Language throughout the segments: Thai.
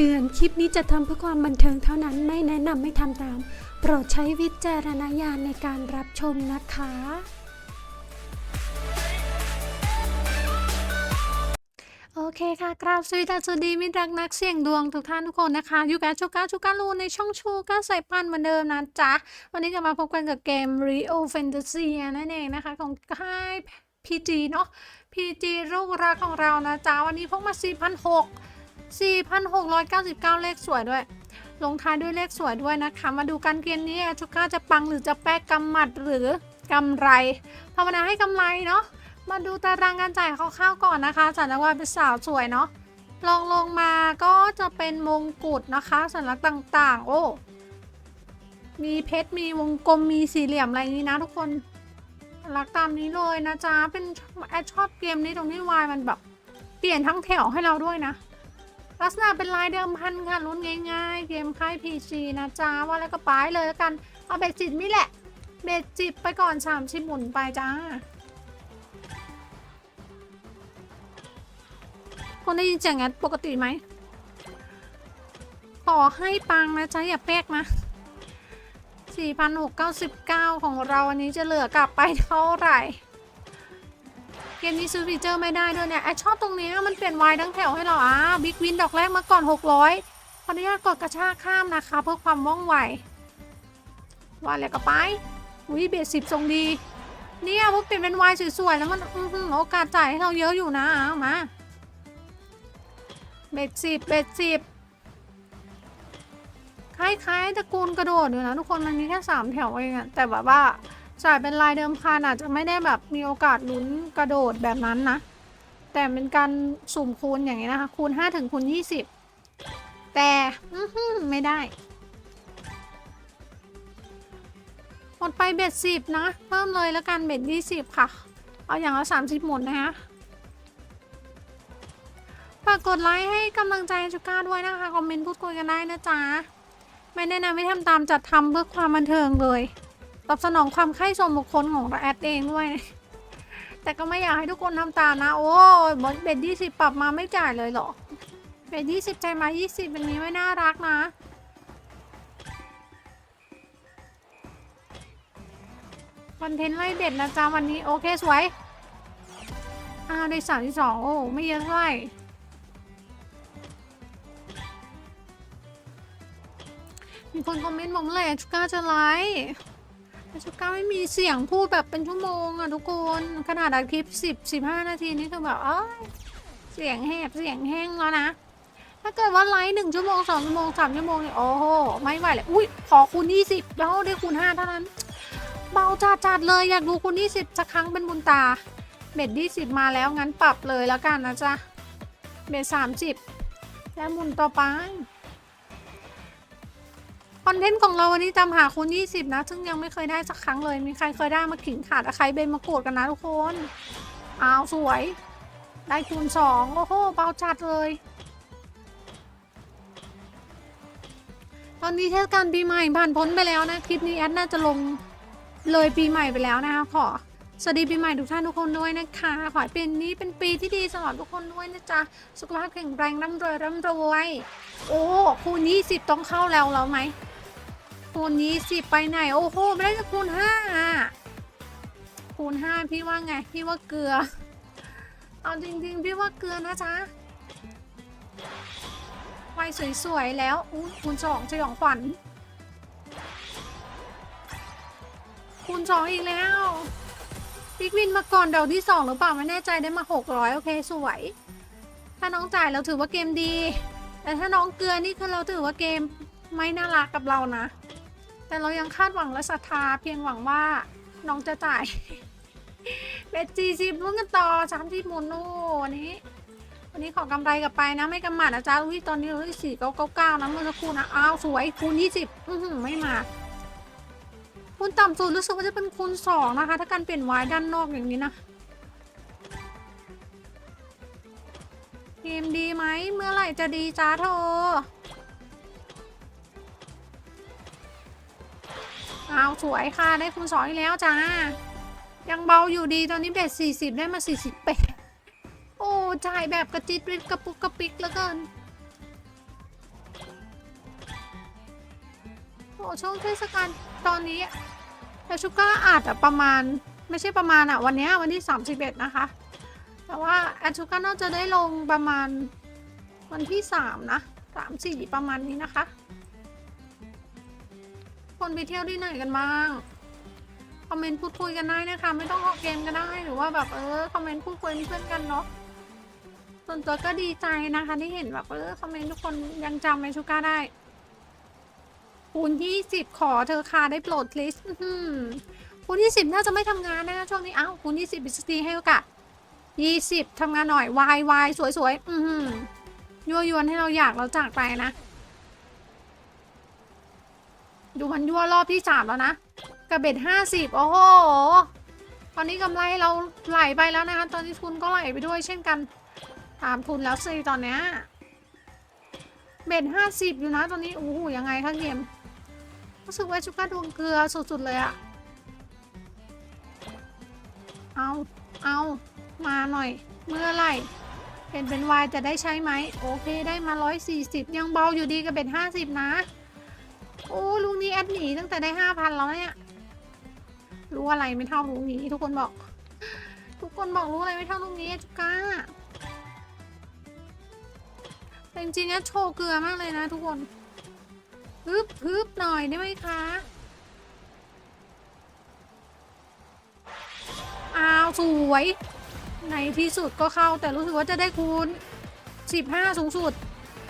เตือน คลิปนี้จะทำเพื่อความบันเทิงเท่านั้น ไม่แนะนำให้ทำตาม โปรดใช้วิจารณญาณในการรับชมนะคะ โอเคค่ะ กราบสวัสดีสวัสดีมิตรรักนักเสี่ยงดวงทุกท่านทุกคนนะคะ อยู่กับชูก้าชูก้าลูในช่องชูก้าใส่ปันเหมือนเดิมนะจ๊ะ วันนี้จะมาพบกันกับเกม Rio Fantasy นั่นเองนะคะ ของค่าย PG เนาะ PG ลูกรักของเรานะจ๊ะ วันนี้พกมา4,600 4,699 เลขสวยด้วย ลงท้ายด้วยเลขสวยด้วยนะคะ มาดูกันเกมนี้ชูก้าจะปังหรือจะแป๊กกำหมัดหรือกำไรภาวนาให้กำไรเนาะ มาดูตารางการจ่ายคร่าวๆก่อนนะคะสัญญาว่าเป็นสาวสวยเนาะลองลงมาก็จะเป็นมงกุฎนะคะสัญลักษณ์ต่างๆ โอ้มีเพชรมีวงกลมมีสี่เหลี่ยมอะไรนี้นะทุกคนสัญลักษณ์ตามนี้เลยนะจ๊ะเป็นแอดชอบเกมนี้ตรงที่วายมันแบบ เปลี่ยนทั้งแถวให้เราด้วยนะ ลักษณะเป็นลายเดิมพันค่ะรุ่นง่ายๆ เกมค่าย PC นะจ๊ะว่าแล้วก็ไปเลยแล้วกัน เอาเบสจิตนี่แหละ เบสจิตไปก่อนสามชิหมุนไปจ้า คนได้ยินเสียงแอดปกติไหมขอให้ปังนะจ๊ะอย่าเป๊กนะ 4,699 ของเราอันนี้จะเหลือกลับไปเท่าไหร่ เกมนี้ซื้อฟีเจอร์ไม่ได้ด้วยเนี่ยแอดชอบตรงนี้มันเปลี่ยนวายทั้งแถวให้เราอะบิ๊กวินดอกแรกมาก่อน 600ขออนุญาตกดกระชากข้ามนะคะ เพื่อความว่องไวว่าอะไรก็ไปอุ้ยเบสสิบทรงดี เนี่ยพวกเปลี่ยนเป็นวายสวยๆแล้วมันโอกาสจ่ายให้เราเยอะอยู่นะเอามาเบ็ดสิบเบ็ดสิบคล้ายๆตระกูลกระโดดอยู่นะทุกคนมันมีแค่สามแถวเองอะแต่แบบว่า จ่ายเป็นลายเดิมพันอาจจะไม่ได้แบบมีโอกาสลุ้นกระโดดแบบนั้นนะ แต่เป็นการสุ่มคูณอย่างนี้นะคะ คูณ 5 ถึงคูณ 20 แต่ไม่ได้หมดไปเบ็ดสิบนะ เพิ่มเลยแล้วกันเบ็ดยี่สิบค่ะ เอาอย่างละสามสิบหมดนะคะฝากกดไลค์ให้กำลังใจชูก้าด้วยนะคะ คอมเมนต์พูดคุยกันได้นะจ๊ะ ไม่แนะนำให้ทำตามจัดทำเพื่อความบันเทิงเลย ตอบสนองความใคร่ส่วนบุคคลของแอดเองด้วย แต่ก็ไม่อยากให้ทุกคนทำตามนะ โอ้ยบอเบ็ดยี่สิปรับมาไม่จ่ายเลยเหรอ เบ็ดยี่สิบใจมายี่สิบนนี้ไม่น่ารักนะคอนเทนต์ไล่เด็ดนะจ๊ะวันนี้โอเคสวย อ้าวได้สามที่สองโอ้ไม่เยอะเท่าไหร่มีคนคอมเมนต์บอกเมื่อไหร่ชูก้าจะไลฟ์ แต่ชูก้าไม่มีเสียงพูดแบบเป็นชั่วโมงอะทุกคน ขนาดอัดคลิปสิบสิบห้านาทีนี่คือแบบเอ้ยเสียงแหบเสียงแห้งแล้วนะ ถ้าเกิดว่าไลฟ์หนึ่งชั่วโมงสองชั่วโมงสามชั่วโมงเนี่ยโอ้โหไม่ไหวเลยอุ้ยขอคูณยี่สิบแล้วได้คูณห้าเท่านั้น เบาจัดจัดเลยอยากดูคูณยี่สิบสักครั้งเป็นบุญตาเบ็ดยี่สิบมาแล้วงั้นปรับเลยแล้วกันนะจ๊ะเบ็ดสามสิบแล้วมุนต่อไป อนเทนต์ของเราวันนี้ตามหาคูณ20 นะ ซึ่งยังไม่เคยได้สักครั้งเลย มีใครเคยได้มาขิงขาดอะใครเบนมาโกรธกันนะทุกคนอ้าวสวย ได้คูณ2โอ้โหเบาจัดเลย ตอนนี้เทศกาลปีใหม่ผ่านพ้นไปแล้วนะ คลิปนี้แอดน่าจะลงเลยปีใหม่ไปแล้วนะคะขอสวัสดีปีใหม่ทุกท่านทุกคนด้วยนะคะ ขอให้ปีนี้เป็นปีที่ดีสำหรับทุกคนด้วยนะจ๊ะ สุขภาพแข็งแรงร่ำรวยร่ำรวย โอ้คูณ20 ต้องเข้าแล้วแล้วไหม คูณนี้สิไปไหน โอ้โห ไม่ได้จะคูณห้าอะคูณห้าพี่ว่าไง พี่ว่าเกลือ เอาจริงๆ พี่ว่าเกลือนะจ๊ะไวสวยๆ แล้วอู้คูณสองสยองขวัญคูณสองอีกแล้วพิกวินมาก่อนเดาที่สองหรือเปล่าไม่แน่ใจได้มาหกร้อยโอเคสวย ถ้าน้องจ่ายเราถือว่าเกมดี แต่ถ้าน้องเกลือนี่คือเราถือว่าเกมไม่น่ารักกับเรานะ แต่เรายังคาดหวังและศรัทธาเพียงหวังว่าน้องจะจ่ายเบสจีซีรุ่นกันต่อสามที่มูนโน่วันนี้ วันนี้ขอกำไรกลับไปนะ ไม่กำหมัดนะจ๊ะอุ้ยตอนนี้เราที่สี่เก้าเก้าเก้านะเมื่อสักครู่นะอ้าวสวยคูณยี่สิบอือหือไม่มาคูณต่ำสุดรู้สึกว่าจะเป็นคูณสองนะคะ ถ้าการเปลี่ยนวายด้านนอกอย่างนี้นะเกมดีไหมเมื่อไหร่จะดีจ้าเธอ อ้าวสวยค่ะ ได้คูณสองอีกแล้วจ้า ยังเบาอยู่ดีตอนนี้เบสสี่สิบได้มาสี่สิบแปดโอ้จ่ายแบบกระจิตริบกระปุกกระปิกเหลือเกิน โอ้ช่วงเทศกาลตอนนี้แต่ชูก้าอาจจะประมาณไม่ใช่ประมาณอะวันนี้วันที่สามสิบเอ็ดนะคะ แต่ว่าแอดชูก้าน่าจะได้ลงประมาณวันที่สามนะสามสี่ประมาณนี้นะคะ คนไปเที่ยวที่ไหนกันบ้าง คอมเมนต์พูดคุยกันได้นะคะ ไม่ต้องออกเกมก็ได้หรือว่าแบบเออคอมเมนต์พูดคุยเป็นเพื่อนกันเนาะส่วนตัวก็ดีใจนะคะที่เห็นแบบเออคอมเมนต์ทุกคนยังจำแมชูก้าได้คูณยี่สิบขอเธอค่ะได้โปรด please อื้อหือคูณยี่สิบน่าจะไม่ทำงานนะคะช่วงนี้อ้าวคูณยี่สิบบิสตีให้โอกาสยี่สิบทำงานหน่อยวายวายสวยสวยๆอือหือยั่วยวนให้เราอยากเราจากไปนะ ดูมันยั่วรอบที่สามแล้วนะกระเบ็ดห้าสิบโอ้โห ตอนนี้กำไรเราไหลไปแล้วนะคะ ตอนนี้ทุนก็ไหลไปด้วยเช่นกัน ตามทุนแล้วสิตอนเนี้ยเบ็ดห้าสิบอยู่นะตอนนี้โอ้โหยังไงคะเกมรู้สึกว่าชุก้าดวงเกลือสุดๆเลยอะเอาเอามาหน่อย เมื่อไรเป็นเป็นวายจะได้ใช้ไหมโอเคได้มาร้อยสี่สิบยังเบาอยู่ดีกับเบ็ดห้าสิบนะ โอ้ลุงนี้แอดหนีตั้งแต่ได้ห้าพันแล้วเนี่ย รู้อะไรไม่เท่าลุงนี้ทุกคนบอก ทุกคนบอกรู้อะไรไม่เท่าลุงนี้จุก้าแต่จริงๆเนี่ยโชว์เกลือมากเลยนะทุกคนฮึบฮึบหน่อยได้ไหมคะอ้าวสวยในที่สุดก็เข้าแต่รู้สึกว่าจะได้คูณ 15 สูงสุด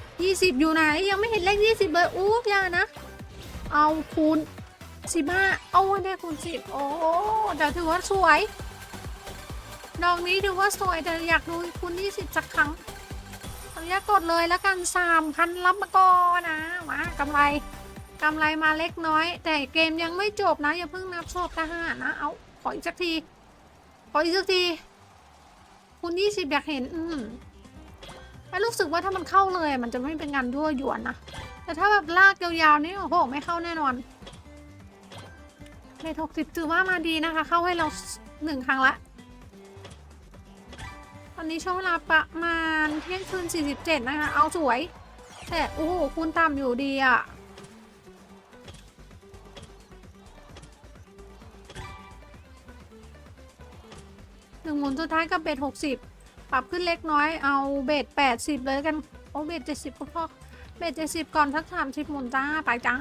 20 อยู่ไหนยังไม่เห็นเลข 20 เลยอู้ยานะ เอาคูณ15เอาได้คูณ10โอ้แต่ถือว่าสวยดอกนี้ถือว่าสวยแต่อยากดูคูณ20สักครั้งขออนุญาตกดเลยแล้วกัน3,000รับมาก่อนนะมากำไรกำไรมาเล็กน้อย แต่เกมยังไม่จบนะ อย่าเพิ่งนับโชคทหารนะ เอาขออีกสักทีขออีกสักทีคูณ20อยากเห็น อืมแล้วรู้สึกว่าถ้ามันเข้าเลย มันจะไม่เป็นงานยั่วยวนนะ แต่ถ้าแบบลากยาวๆนี่โอ้โหไม่เข้าแน่นอนเลทกสิบถือว่ามาดีนะคะ เข้าให้เราหนึ่งครั้งละ ตอนนี้ช่วงเวลาประมาณเที่ยงคืน47นะคะ เอาสวย แต่โอ้โหคูณต่ำอยู่ดีอะหนึ่งหมุนสุดท้ายกับเบ็ด60ปรับขึ้นเล็กน้อยเอาเบ็ด80เลยกัน โอ้เบ็ด70ก็พอ เบ็ดเจ็ดสิบก่อนสักสามสิบหมุนจ้า ไปจ้า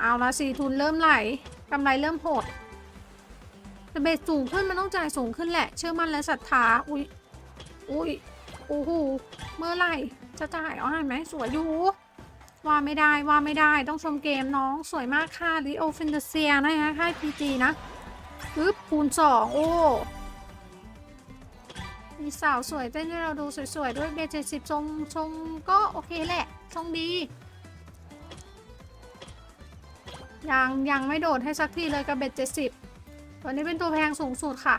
เอาละสี่ทุนเริ่มไหลกำไรเริ่มโหดแต่เบ็ดสูงขึ้นมันต้องจ่ายสูงขึ้นแหละ เชื่อมั่นและศรัทธาอุ้ยอุ้ยโอ้โหเมื่อไหร่จะจ่ายเอาให้ไหมสวยอยู่ว่าไม่ได้ว่าไม่ได้ต้องชมเกมน้องสวยมากค่ะลิโอฟินเดเซียนะคะค่ายพีจีนะปึ๊บคูณสองโอ้ มีสาวสวยเต้นให้เราดูสวยๆ ด้วยเบเจ็ดสิบทรงทรงก็โอเคแหละทรงดียังยังไม่โดดให้สักทีเลยกับเบ็ดเจ็ดสิบตัวนี้เป็นตัวแพงสูงสุดค่ะ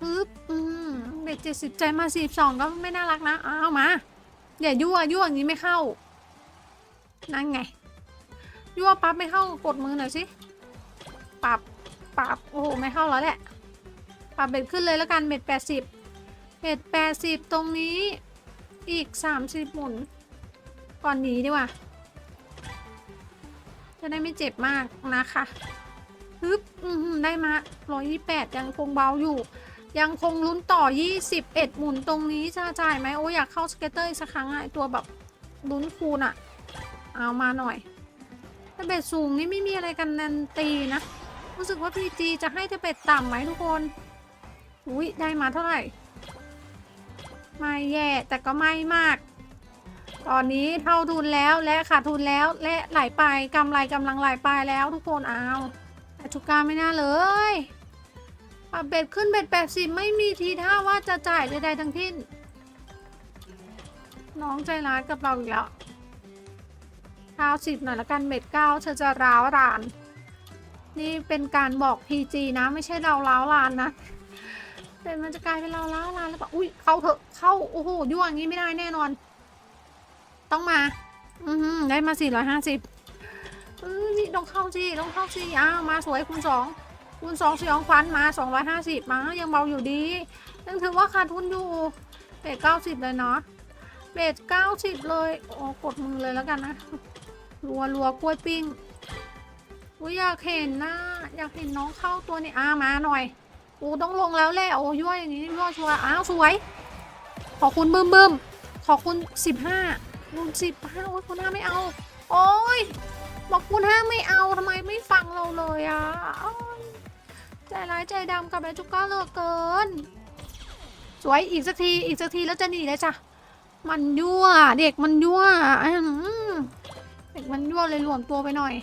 ปึ๊บอืมเบ็ดเจ็ดสิบใจมาสิบสองก็ไม่น่ารักนะเอามาอย่ายั่วยั่วอย่างนี้ไม่เข้า นั่นไง ยั่วปั๊บไม่เข้ากดมือหน่อยสิปรับปรับโอ้โหไม่เข้าแล้วแหละ ปรับเบ็ดขึ้นเลยแล้วกันเบ็ดแปดสิบเบ็ดแปดสิบตรงนี้อีกสามสิบหมุน ก่อนหนีดีกว่า จะได้ไม่เจ็บมากนะคะฮึบได้มาร้อยยี่แปดยังคงเบาอยู่ ยังคงลุ้นต่อยี่สิบเอ็ดหมุนตรงนี้จะจ่ายไหมโอ้อยากเข้าสเก็ตเตอร์อีกสักครั้งอะไอตัวแบบลุ้นคูณอะเอามาหน่อยแต่เบ็ดสูงนี่ไม่มีอะไรกันนันตีนะ รู้สึกว่าพีจีจะให้แต่เบ็ดต่ำไหมทุกคน อุ้ยได้มาเท่าไหร่ ไม่แย่แต่ก็ไม่มาก ตอนนี้เท่าทุนแล้วและขาดทุนแล้วและไหลไปกำไรกำลังไหลไปแล้วทุกคนเอาแต่ทุกการไม่น่าเลยปรับเบ็ดขึ้นเบ็ดแปดสิบไม่มีทีท่าว่าจะจ่ายใดๆทั้งสิ้น น้องใจร้ายกับเราอีกแล้วเก้าสิบหน่อยละกันเบ็ดเก้าเธอจะร้าวราน นี่เป็นการบอก PG นะไม่ใช่เราล้าวลานนะ แต่มันจะกลายเป็นเราล้าวลานแล้วปะอุ้ยเข้าเถอะเข้าโอ้โหยั่วอย่างนี้ไม่ได้แน่นอน ต้องมา อือหือได้มาสี่ร้อยห้าสิบเออนี่ต้องเข้าสิต้องเข้าสิอ้าวมาสวยคูณสองคูณสองสยองควันมาสองร้อยห้าสิบมายังเบาอยู่ดียังถือว่าขาดทุนอยู่เป็ดเก้าสิบเลยเนาะเบสเก้าสิบเลยโอ้กดมือเลยแล้วกันนะรัวรัวกล้วยปิ้งอุ้ยอยากเห็นนะอยากเห็นน้องเข้าตัวนี้อามาหน่อย อ้ต้องลงแล้วแหละโอ้ยั่วอย่างนี้ยั่วชัวร์อ้าวสวย ขอคุณบึ้มบึมขอคุณสิบห้าลุนสิบห้าโอ้ยคุณห้าไม่เอา โอ้ยบอกคุณห้าไม่เอาทำไมไม่ฟังเราเลยอะใจร้ายใจดำกับแม่จุก้าเหลือเกิน สวยอีกสักทีอีกสักทีแล้วจะหนีเลยจ้ะมันยั่ว เด็กมันยั่วเด็กมันยั่วเลยหลวมตัวไปหน่อย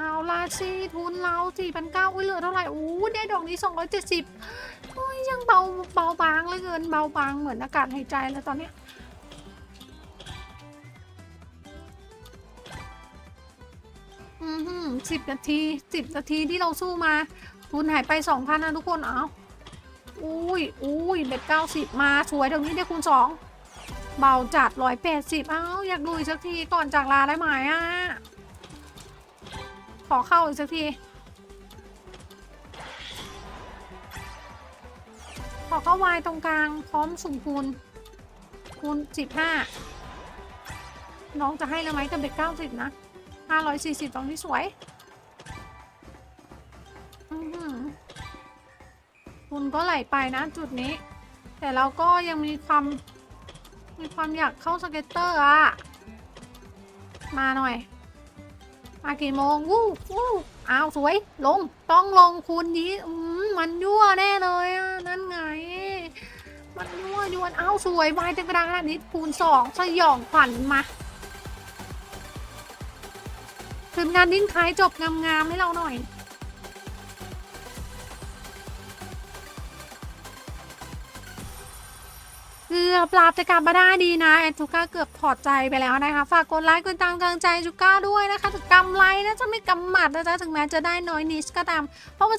เอาละสิทุนเราสี่พันเก้าอุ้ยเหลือเท่าไหร่อู้ได้ดอกนี้สองร้อยเจ็ดสิบโอ้ยยังเบาเบาบางเลยเกินเบาบางเหมือนอากาศหายใจแล้วตอนเนี้ยอือหือสิบนาทีสิบนาทีที่เราสู้มา ทุนหายไปสองพันนะทุกคนเอาอุ้ยอุ้ยเบ็ดเก้าสิบมาสวยตรงนี้ได้คูณสองเบาจัดร้อยแปดสิบเอ้าอยากดูอีกสักทีก่อนจากลาได้ไหมอะ ขอเข้าอีกสักที ขอเข้าวายตรงกลาง พร้อมสุ่มคูณคูณสิบห้าน้องจะให้แล้วไหมกับเบ็ดเก้าสิบนะห้าร้อยสี่สิบตรงนี้สวยอือหือทุนก็ไหลไปนะจุดนี้ แต่เราก็ยังมีความมีความอยากเข้าสเก็ตเตอร์อะมาหน่อย มากี่โมงวู้วู้อ้าวสวย ลง ต้องลงคูณนี้มันยั่วแน่เลยอะนั่นไง มันยั่วยวนอ้าวสวยวายเต็มกระดานขนาดนี้คูณสองสยองขวัญมาถึงงานดิ้งท้ายจบงามๆให้เราหน่อย อบหลับแต่กลับมาได้ดีนะแอนทูก้าเกือบถอดใจไปแล้วนะคะฝากกดไลค์กดติดตามกำลังใจจูก้าด้วยนะคะถึงกำไรนะจะไม่กำหมัดนะจ๊ะถึงแม้จะได้น้อยนิดก็ตาม เพราะมัน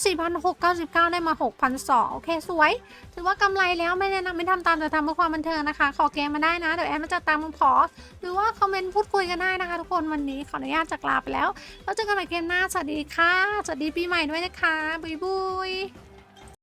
4,699 ได้มา 6,200 โอเค สวย ถือว่ากำไรแล้วไม่แนะนำไม่ทำตามแต่ทำเพื่อความบันเทิงนะคะ ขอเกมมาได้นะ เดี๋ยวแอนมาจะตามมาขอ หรือว่าคอมเมนต์พูดคุยกันได้นะคะ ทุกคนวันนี้ขออนุญาตจากลาไปแล้วแล้วเจอกันใหม่เกมหน้าสวัสดีค่ะสวัสดีปีใหม่ด้วยนะคะบุยบุย